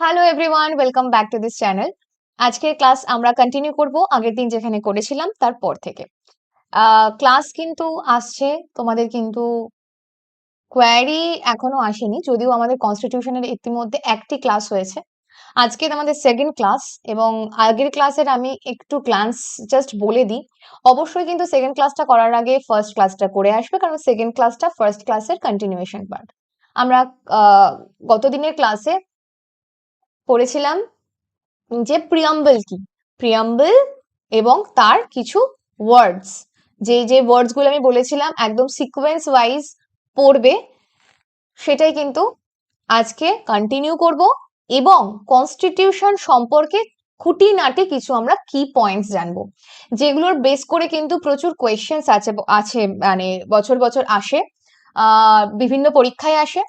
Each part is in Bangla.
Hello everyone welcome back to this channel আজকের ক্লাস আমরা কন্টিনিউ করব আগের দিন যেখানে করেছিলাম, তারপর থেকে। ক্লাস কিন্তু আসছে, তোমাদের কিন্তু কোয়ারি এখনও আসেনি, যদিও আমাদের কনস্টিটিউশনের ইতিমধ্যে একটি ক্লাস হয়েছে। আজকে আমাদের সেকেন্ড ক্লাস এবং আগের ক্লাসের আমি একটু ক্লান্স জাস্ট বলে দিই। অবশ্যই কিন্তু সেকেন্ড ক্লাসটা করার আগে ফার্স্ট ক্লাসটা করে আসবে, কারণ সেকেন্ড ক্লাসটা ফার্স্ট ক্লাসের কন্টিনিউয়েশন পার্ট আমরা গত দিনের ক্লাসে পড়েছিলাম যে প্রিয়াম্বল কি? প্রিয়াম্বল এবং তার কিছু ওয়ার্ডস যে যে ওয়ার্ডসগুলো আমি বলেছিলাম, একদম সিকোয়েন্স ওয়াইজ পড়বে, সেটাই কিন্তু আজকে কন্টিনিউ করব এবং কনস্টিটিউশন সম্পর্কে খুঁটিনাটি কিছু আমরা কি পয়েন্টস জানব। যেগুলোর বেস করে কিন্তু প্রচুর কোয়েশ্চেন্স আছে আছে মানে বছর বছর আসে বিভিন্ন পরীক্ষায় আসে।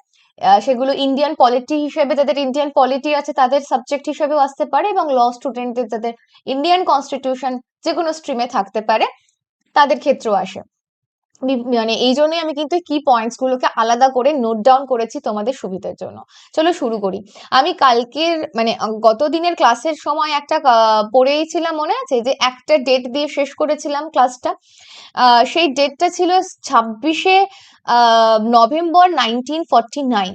সেগুলো ইন্ডিয়ান পলিটি হিসেবে যাদের ইন্ডিয়ান পলিটি আছে তাদের সাবজেক্ট হিসেবেও আসতে পারে এবং ল স্টুডেন্টদের যাদের ইন্ডিয়ান কনস্টিটিউশন যে কোনো স্ট্রিমে থাকতে পারে, তাদের ক্ষেত্রেও আসে। মানে এই জন্যই আমি কিন্তু কি পয়েন্টস গুলোকে আলাদা করে নোট ডাউন করেছি তোমাদের সুবিধার জন্য। চলো শুরু করি। আমি কালকের মানে গত দিনের ক্লাসের সময় একটা পড়েইছিলাম মনে আছে যে একটা ডেট দিয়ে শেষ করেছিলাম ক্লাসটা সেই ডেটটা ছিল ছাব্বিশে নভেম্বর নাইনটিন ফর্টি নাইন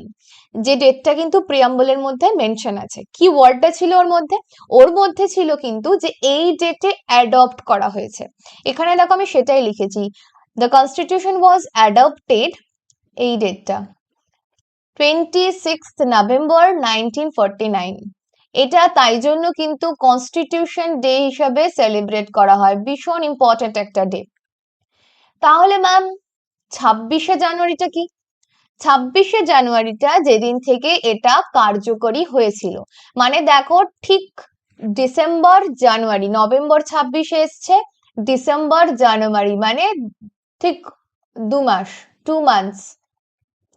যে ডেটটা কিন্তু প্রিয়াম্বলের মধ্যে মেনশন আছে। কি ওয়ার্ডটা ছিল ওর মধ্যে। ওর মধ্যে ছিল কিন্তু যে এই ডেটে অ্যাডপ্ট করা হয়েছে। এখানে দেখো আমি সেটাই লিখেছি। দ্য কনস্টিটিউশন ওয়াজ অ্যাডপ্টেড এই ডেটটা twenty six November nineteen nine এটা তাই জন্য কিন্তু কনস্টিটিউশন ডে হিসাবে সেলিব্রেট করা হয়। ভীষণ ইম্পর্টেন্ট একটা ডে তাহলে ম্যাম ছাব্বিশে জানুয়ারিটা কি? ছাব্বিশে জানুয়ারিটা যেদিন থেকে এটা কার্যকরী হয়েছিল। মানে দেখো, ঠিক ডিসেম্বর জানুয়ারি, নভেম্বর ছাব্বিশে এসছে, ডিসেম্বর জানুয়ারি মানে ঠিক দু মাস টু মান্থস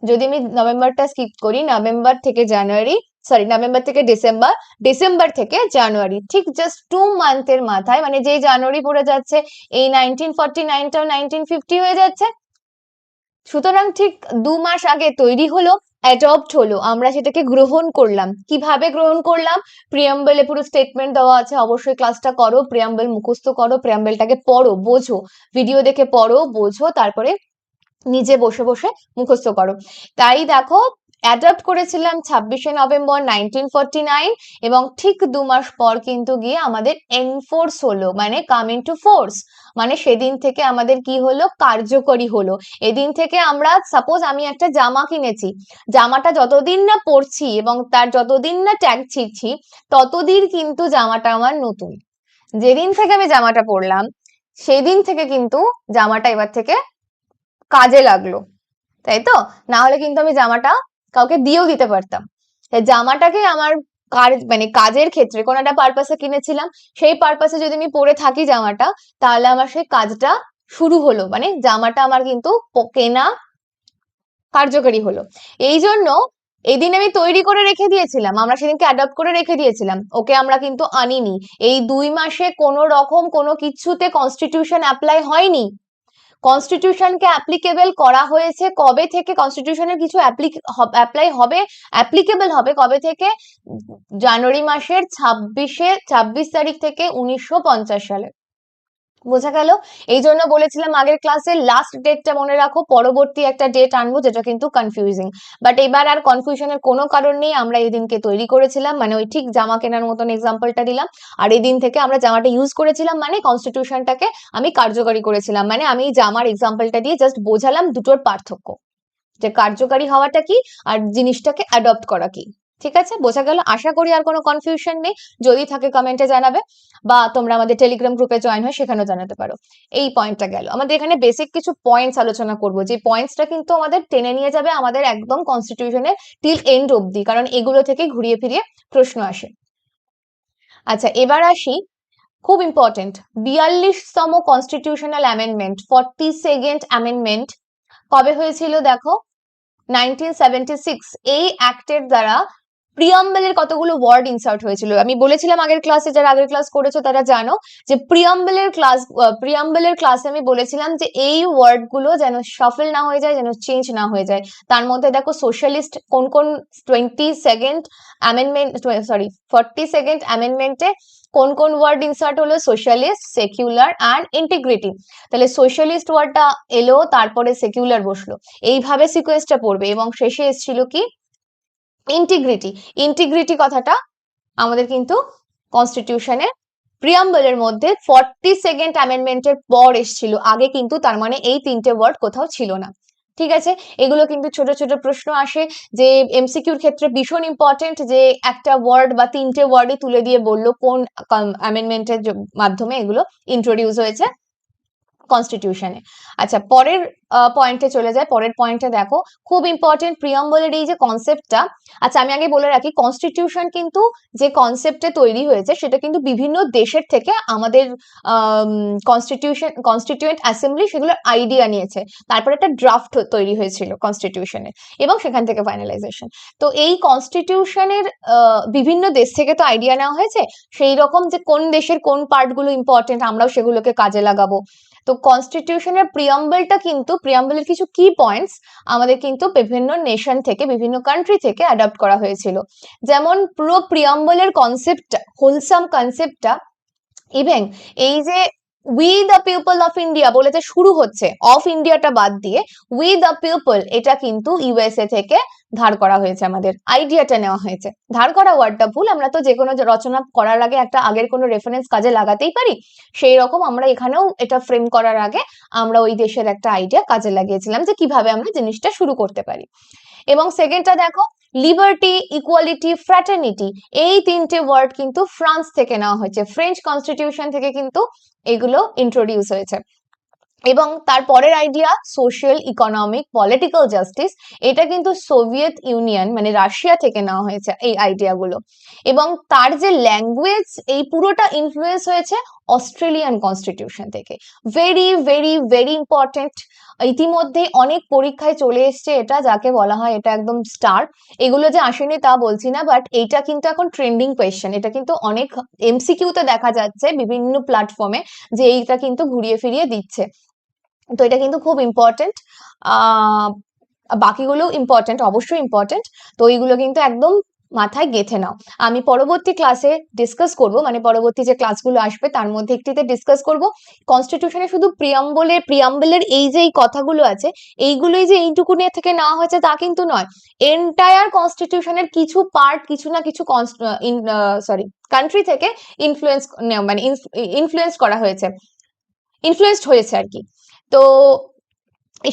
যদি আমি নভেম্বরটা স্কিপ করি, নভেম্বর থেকে জানুয়ারি সরি নভেম্বর থেকে ডিসেম্বর ডিসেম্বর থেকে জানুয়ারি, ঠিক জাস্ট টু মান্থের মাথায় মানে যেই জানুয়ারি পড়ে যাচ্ছে, এই নাইনটিন ফর্টি নাইনটাও নাইনটিন ফিফটি হয়ে যাচ্ছে সুতরাং ঠিক দু মাস আগে তৈরি হলো অ্যাডপ্ট হলো। আমরা সেটাকে গ্রহণ করলাম। কীভাবে গ্রহণ করলাম? প্রিয়াম্বলে পুরো স্টেটমেন্ট দেওয়া আছে। অবশ্যই ক্লাসটা করো প্রিয়াম্বল মুখস্থ করো প্রিয়াম্বলটাকে পড়ো, বোঝো। ভিডিও দেখে পড়ো, বোঝো, তারপরে নিজে বসে বসে মুখস্থ করো। তাই দেখো অ্যাডাপ্ট করেছিলাম ছাব্বিশে নভেম্বর নাইনটিন ফর্টি নাইন এবং ঠিক দু মাস পর কিন্তু গিয়ে আমাদের এনফোর্স হলো মানে কামিং টু ফোর্স মানে সেদিন থেকে আমাদের কি হলো? কার্যকরী হলো। এদিন থেকে আমরা সাপোজ আমি একটা জামা কিনেছি, জামাটা যতদিন না পরছি এবং তার যতদিন না ট্যাগ ছিঁড়ছি, ততদিন কিন্তু জামাটা আমার নতুন। যেদিন থেকে আমি জামাটা পরলাম, সেদিন থেকে কিন্তু জামাটা এবার থেকে কাজে লাগল। তাই তো? না হলে কিন্তু আমি জামাটা কাউকে দিয়েও দিতে পারতাম। জামাটাকে আমার কাজ মানে কাজের ক্ষেত্রে কোনো একটা পারপাসে কিনেছিলাম, সেই পারপাসে যদি আমি পরে থাকি জামাটা, তাহলে আমার সেই কাজটা শুরু হলো। মানে জামাটা আমার কিন্তু কেনা কার্যকরী হলো। এই জন্য এদিন আমি তৈরি করে রেখে দিয়েছিলাম, আমরা সেদিনকে অ্যাডপ্ট করে রেখে দিয়েছিলাম। ওকে আমরা কিন্তু আনিনি। এই দুই মাসে কোনো রকম কোনো কিছুতে কনস্টিটিউশন অ্যাপ্লাই হয়নি। কনস্টিটিউশনকে অ্যাপ্লিকেবল করা হয়েছে, কবে থেকে কনস্টিটিউশনের কিছু অ্যাপ্লাই হবে অ্যাপ্লিকেবল হবে কবে থেকে? জানুয়ারি মাসের ছাব্বিশে, ছাব্বিশ তারিখ থেকে উনিশশো পঞ্চাশ সালে। বোঝা গেল। এই জন্য বলেছিলাম আগের ক্লাসে লাস্ট ডেটটা মনে রাখো, পরবর্তী একটা ডেট আনব, যেটা কিন্তু কনফিউজিং বাট এবার আর কনফিউশনের কোনো কারণ নেই, আমরা এই দিনকে তৈরি করেছিলাম মানে ওই ঠিক জামা কেনার মতন এক্সাম্পলটা দিলাম। আর এই দিন থেকে আমরা জামাটা ইউজ করেছিলাম মানে কনস্টিটিউশনটাকে আমি কার্যকরী করেছিলাম। মানে আমি জামার এক্সাম্পলটা দিয়ে জাস্ট বোঝালাম দুটোর পার্থক্য। যে কার্যকারী হওয়াটা কি, আর জিনিসটাকে অ্যাডপ্ট করা কি। ঠিক আছে? বোঝা গেল? আশা করি আর কোনো কনফিউশন নেই। যদি থাকে কমেন্টে জানাবে বা তোমরা আমাদের টেলিগ্রাম গ্রুপে জয়েন হয়ে সেখানেও জানাতে পারো। এই পয়েন্টটা গেল। আমাদের এখানে বেসিক কিছু পয়েন্টস আলোচনা করব। যে পয়েন্টসটা কিন্তু আমাদের টেনে নিয়ে যাবে আমাদের একদম কনস্টিটিউশনের টিল এন্ড অবধি। কারণ এগুলো থেকে ঘুরিয়ে ফিরিয়ে প্রশ্ন আসে। আচ্ছা এবার আসি। খুব important বিয়াল্লিশতম constitutional amendment forty second amendment কবে হয়েছিল দেখো? নাইনটিন সেভেন্টি সিক্স এই অ্যাক্টের দ্বারা প্রিয়াম্বেলের কতগুলো ওয়ার্ড ইনসার্ট হয়েছিল? আমি বলেছিলাম আগের ক্লাসে যারা আগের ক্লাস করেছ তারা জানো যে প্রিয়াম্বেলের ক্লাস প্রিয়াম্বেলের ক্লাসে আমি বলেছিলাম যে এই ওয়ার্ডগুলো যেন সফল না হয়ে যায়, যেন চেঞ্জ না হয়ে যায়। তার মধ্যে দেখো সোশ্যালিস্ট কোন কোন twenty second amendment sorry forty second অ্যামেন্ডমেন্টে কোন কোন ওয়ার্ড ইনসার্ট হলো? সোশ্যালিস্ট সেকুলার অ্যান্ড ইন্টিগ্রিটি তাহলে সোশ্যালিস্ট ওয়ার্ডটা এলো, তারপরে সেকুলার বসল। এইভাবে সিকোয়েন্সটা পড়বে এবং শেষে এসেছিল কি? ইন্টিগ্রিটি ইন্টিগ্রিটি কথাটা আমাদের কিন্তু কনস্টিটিউশনে প্রিয়াম্বলের মধ্যে ফর্টি সেকেন্ড অ্যামেন্ডমেন্টের পর এসেছিল। আগে কিন্তু তার মানে এই তিনটে ওয়ার্ড কোথাও ছিল না। ঠিক আছে? এগুলো কিন্তু ছোট ছোট প্রশ্ন আসে যে এমসিকিউর ক্ষেত্রে ভীষণ ইম্পর্টেন্ট যে একটা ওয়ার্ড বা তিনটে ওয়ার্ডে তুলে দিয়ে বলল কোন অ্যামেন্ডমেন্টের মাধ্যমে এগুলো ইন্ট্রোডিউস হয়েছে কনস্টিটিউশনে আচ্ছা পরের পয়েন্টে চলে যায়। পরের পয়েন্টে দেখো, খুব ইম্পর্টেন্ট প্রিয়ম্বলের এই যে কনসেপ্টটা আচ্ছা আমি আগে বলে রাখি কনস্টিটিউশন কিন্তু যে কনসেপ্টে তৈরি হয়েছে, সেটা কিন্তু বিভিন্ন দেশের থেকে আমাদের কনস্টিটিউশন কনস্টিটিউয়েন্ট অ্যাসেম্বলি সেগুলোর আইডিয়া নিয়েছে। তারপর একটা ড্রাফট তৈরি হয়েছিল কনস্টিটিউশনের এবং সেখান থেকে ফাইনালাইজেশন তো এই কনস্টিটিউশনের বিভিন্ন দেশ থেকে তো আইডিয়া নেওয়া হয়েছে, সেই রকম যে কোন দেশের কোন পার্টগুলো ইম্পর্টেন্ট আমরাও সেগুলোকে কাজে লাগাবো। তো কনস্টিটিউশনের প্রিয়াম্বলটা কিন্তু প্রিয়াম্বলের কিছু কি পয়েন্টস আমাদের কিন্তু বিভিন্ন নেশন থেকে, বিভিন্ন কান্ট্রি থেকে অ্যাডাপ্ট করা হয়েছিল। যেমন পুরো প্রিয়াম্বলের কনসেপ্টটা হোলসাম কনসেপ্টটা ইভেন এই যে we the people of India বলে যে শুরু হচ্ছে অফ ইন্ডিয়াটা বাদ দিয়ে উই দ্য পিপল এটা কিন্তু ইউএসএ থেকে ধার করা হয়েছে আমাদের আইডিয়াটা নেওয়া হয়েছে। ধার করা ওয়ার্ডটা ভুল, আমরা তো যে কোনো রচনা করার আগে একটা আগের কোনো রেফারেন্স কাজে লাগাতেই পারি। সেই রকম আমরা এখানেও এটা ফ্রেম করার আগে আমরা ওই দেশের একটা আইডিয়া কাজে লাগিয়েছিলাম যে কীভাবে আমরা জিনিসটা শুরু করতে পারি। এবং সেকেন্ডটা দেখো লিবার্টি ইকুয়ালিটি ফ্র্যাটার্নিটি এই তিনটে ওয়ার্ড কিন্তু ফ্রান্স থেকে নেওয়া হয়েছে। ফ্রেঞ্চ কনস্টিটিউশন থেকে কিন্তু এগুলো ইন্ট্রোডিউস হয়েছে। এবং তার পরের idea social economic political justice এটা কিন্তু সোভিয়েত ইউনিয়ন মানে রাশিয়া থেকে নেওয়া হয়েছে এই আইডিয়াগুলো এবং তার যে ল্যাঙ্গুয়েজ এই পুরোটা ইনফ্লুয়েন্স হয়েছে অস্ট্রেলিয়ান কনস্টিটিউশন থেকে। ভেরি ভেরি ভেরি ইম্পর্টেন্ট ইতিমধ্যে অনেক পরীক্ষায় চলে এসছে এটা, যাকে বলা হয় এটা একদম স্টার এগুলো যে আসেনি তা বলছি না বাট এইটা কিন্তু এখন ট্রেন্ডিং কোয়েশ্চেন এটা কিন্তু অনেক এমসিকিউতে দেখা যাচ্ছে বিভিন্ন প্ল্যাটফর্মে যে এইটা কিন্তু ঘুরিয়ে ফিরিয়ে দিচ্ছে। তো এটা কিন্তু খুব ইম্পর্টেন্ট বাকিগুলো ইম্পর্টেন্ট অবশ্যই ইম্পর্টেন্ট তো এইগুলো কিন্তু একদম মাথায় গেথে নাও। আমি পরবর্তী ক্লাসে ডিসকাস করব মানে পরবর্তী যে ক্লাসগুলো আসবে তার মধ্যে একটিতে ডিসকাস করব। কনস্টিটিউশনে শুধু প্রিয়াম্বলের প্রিয়াম্বলের এই যে এই কথাগুলো আছে, এইগুলোই যে এইটুকু নিয়ে থেকে নেওয়া হয়েছে তা কিন্তু নয়। এন্টায়ার কনস্টিটিউশনের কিছু পার্ট কিছু না কিছু সরি কান্ট্রি থেকে ইনফ্লুয়েন্স মানে ইনফ্লুয়েন্স করা হয়েছে। ইনফ্লুয়েসড হয়েছে আর কি। তো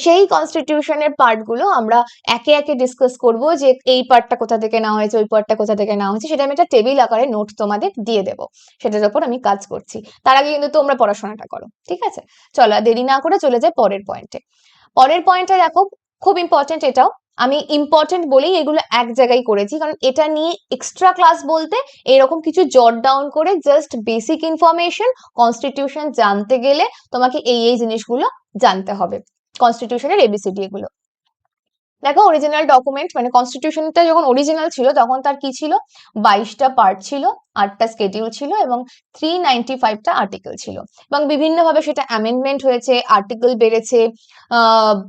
সেই কনস্টিটিউশনের পার্টগুলো আমরা একে একে ডিসকাস করব যে এই পার্টটা কোথা থেকে নেওয়া হয়েছে, ওই পার্টটা কোথা থেকে নেওয়া হয়েছে, সেটা আমি একটা টেবিল আকারে নোট তোমাদের দিয়ে দেবো। সেটার উপর আমি কাজ করছি। তার আগে কিন্তু তোমরা পড়াশোনাটা করো, ঠিক আছে? চলো দেরি না করে চলে যায় পরের পয়েন্টে পরের পয়েন্টটা দেখো, খুব ইম্পর্টেন্ট এটাও। আমি ইম্পর্টেন্ট বলেই এগুলো এক জায়গায় করেছি, কারণ এটা নিয়ে এক্সট্রা ক্লাস বলতে এরকম কিছু জট ডাউন করে জাস্ট বেসিক ইনফরমেশন কনস্টিটিউশন জানতে গেলে তোমাকে এই এই জিনিসগুলো জানতে হবে। কনস্টিটিউশনের এবিসিডি এগুলো। দেখো অরিজিনাল ডকুমেন্ট মানে কনস্টিটিউশনটা যখন অরিজিনাল ছিল, তখন তার কি ছিল? বাইশটা পার্ট ছিল, আটটা স্কেডিউল ছিল এবং থ্রি নাইনটি ফাইভটা আর্টিকেল ছিল। এবং বিভিন্নভাবে সেটা অ্যামেন্ডমেন্ট হয়েছে আর্টিকেল বেড়েছে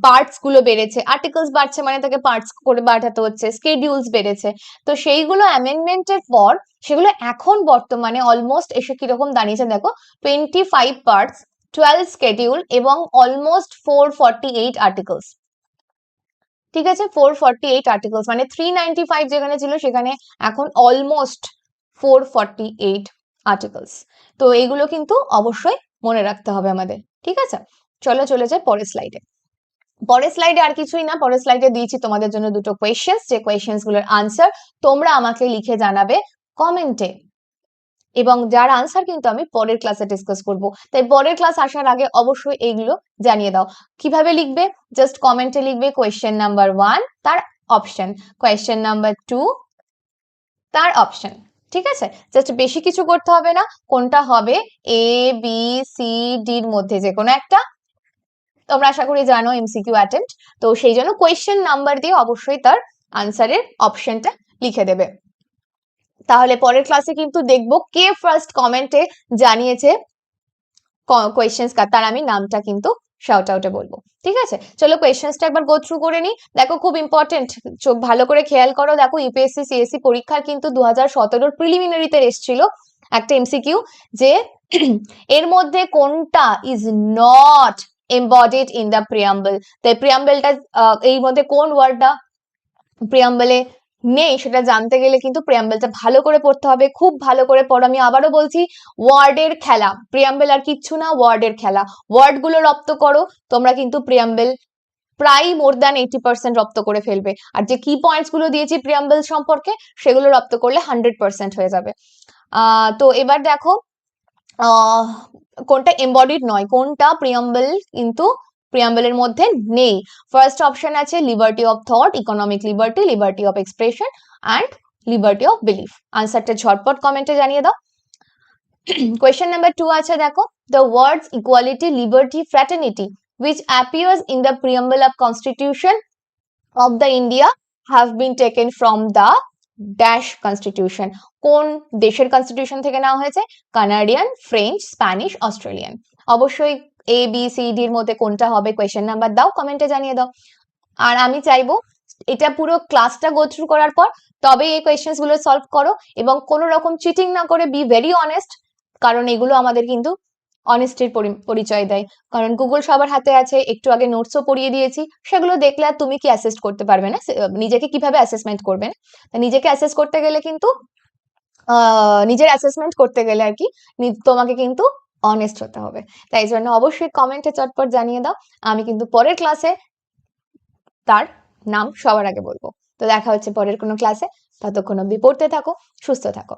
পার্টসগুলো বেড়েছে। আর্টিকেলস বাড়ছে মানে তাকে পার্টস করে বাড়াতে হচ্ছে স্কেডিউলস বেড়েছে। তো সেইগুলো অ্যামেন্ডমেন্টের পর, সেগুলো এখন বর্তমানে অলমোস্ট এসে কীরকম দাঁড়িয়েছে দেখো twenty five parts twelve schedule এবং almost four forty eight articles ঠিক আছে? ফোর ফর্টি এইট আর্টিকেলস মানে থ্রি নাইনটি ফাইভ যেখানে ছিল সেখানে এখন almost four forty eight articles তো এইগুলো কিন্তু অবশ্যই মনে রাখতে হবে আমাদের, ঠিক আছে? চলো, চলে যাই পরের স্লাইডে পরের স্লাইডে আর কিছুই না, পরের স্লাইডে দিয়েছি তোমাদের জন্য দুটো কোয়েশ্চেন্স যে কোয়েশ্চেন্সগুলোর আনসার তোমরা আমাকে লিখে জানাবে কমেন্টে এবং যার আনসার কিন্তু আমি পরের ক্লাসে ডিসকাস করব। তাই পরের ক্লাস আসার আগে অবশ্যই এইগুলো জানিয়ে দাও। কীভাবে লিখবে? জাস্ট কমেন্টে লিখবে কোয়েশ্চেন নাম্বার ওয়ান তার অপশন কোয়েশ্চেন নাম্বার টু তার অপশন ঠিক আছে? জাস্ট বেশি কিছু করতে হবে না। কোনটা হবে? এ বি সি ডির মধ্যে যে কোনো একটা। তোমরা আশা করি জানো এমসিকিউ অ্যাটেম্প তো সেই জন্য কোয়েশ্চেন নাম্বার দিয়ে অবশ্যই তার আনসারের অপশনটা লিখে দেবে। তাহলে পরের ক্লাসে কিন্তু দেখব কে ফার্স্ট কমেন্টে জানিয়েছে কোয়েশ্চেন্স তার আমি নামটা কিন্তু শাউট আউটে বলব। ঠিক আছে? চলো কোয়েশ্চেন্সটা একবার গো থ্রু করে নি দেখো খুব ইম্পর্টেন্ট চোখ ভালো করে খেয়াল করো। দেখো ইউপিএসসি সিএসসি পরীক্ষার কিন্তু দু হাজার সতেরোর প্রিলিমিনারিতে এসেছিল একটা এমসিকিউ যে এর মধ্যে কোনটা is not embedded in the preamble তাই প্রিয়াম্বলটা এর মধ্যে কোন ওয়ার্ডটা প্রিয়াম্বলে নেই, সেটা জানতে গেলে কিন্তু প্রিয়াম্বেলটা ভালো করে পড়তে হবে। খুব ভালো করে পড়ো। আমি আবারও বলছি ওয়ার্ডের খেলা। প্রিয়াম্বেল আর কিচ্ছু না ওয়ার্ডের খেলা। ওয়ার্ডগুলো রপ্ত করো, তোমরা কিন্তু প্রিয়াম্বেল প্রায় মোর দ্যান এইটি পার্সেন্ট রপ্ত করে ফেলবে। আর যে কি পয়েন্টসগুলো দিয়েছি প্রিয়াম্বেল সম্পর্কে, সেগুলো রপ্ত করলে হান্ড্রেড পার্সেন্ট হয়ে যাবে। তো এবার দেখো কোনটা এম্বডিড নয়, কোনটা প্রিয়াম্বল কিন্তু প্রিয়াম্বলের মধ্যে নেই। ফার্স্ট অপশন আছে liberty of thought economic liberty liberty of expression and liberty of belief আনসারটা ঝটপট কমেন্টে জানিয়ে দাও। কোয়েশ্চেন নাম্বার টু আছে দেখো। The words equality liberty fraternity which appears in the preamble of constitution of the India have been taken from the dash constitution কোন দেশের কনস্টিটিউশন থেকে নেওয়া হয়েছে? কানাডিয়ান ফ্রেঞ্চ স্প্যানিশ অস্ট্রেলিয়ান অবশ্যই এ বি সি ডি এর মধ্যে কোনটা হবে কোয়েশ্চেন নাম্বার দাও কমেন্টে জানিয়ে দাও। আর আমি চাইব এটা পুরো ক্লাসটা গো থ্রু করার পর তবে এই কোয়েশ্চেন্সগুলো সলভ করো এবং কোনো রকম চিটিং না করে বি ভেরি অনেস্ট কারণ এগুলো আমাদের কিন্তু অনেস্টির পরিচয় দেয়। কারণ গুগল সবার হাতে আছে, একটু আগে নোটসও পড়িয়ে দিয়েছি, সেগুলো দেখলে আর তুমি কি অ্যাসেস করতে পারবে না? নিজেকে কীভাবে অ্যাসেসমেন্ট করবে না? নিজেকে অ্যাসেস করতে গেলে কিন্তু নিজের অ্যাসেসমেন্ট করতে গেলে আর কি তোমাকে কিন্তু অনেস্ট হতে হবে। তাই জন্য অবশ্যই কমেন্টে চটপট জানিয়ে দাও। আমি কিন্তু পরের ক্লাসে তার নাম সবার আগে বলব। তো দেখা হচ্ছে পরের কোনো ক্লাসে ততক্ষণ অব্দি পড়তে থাকো, সুস্থ থাকো।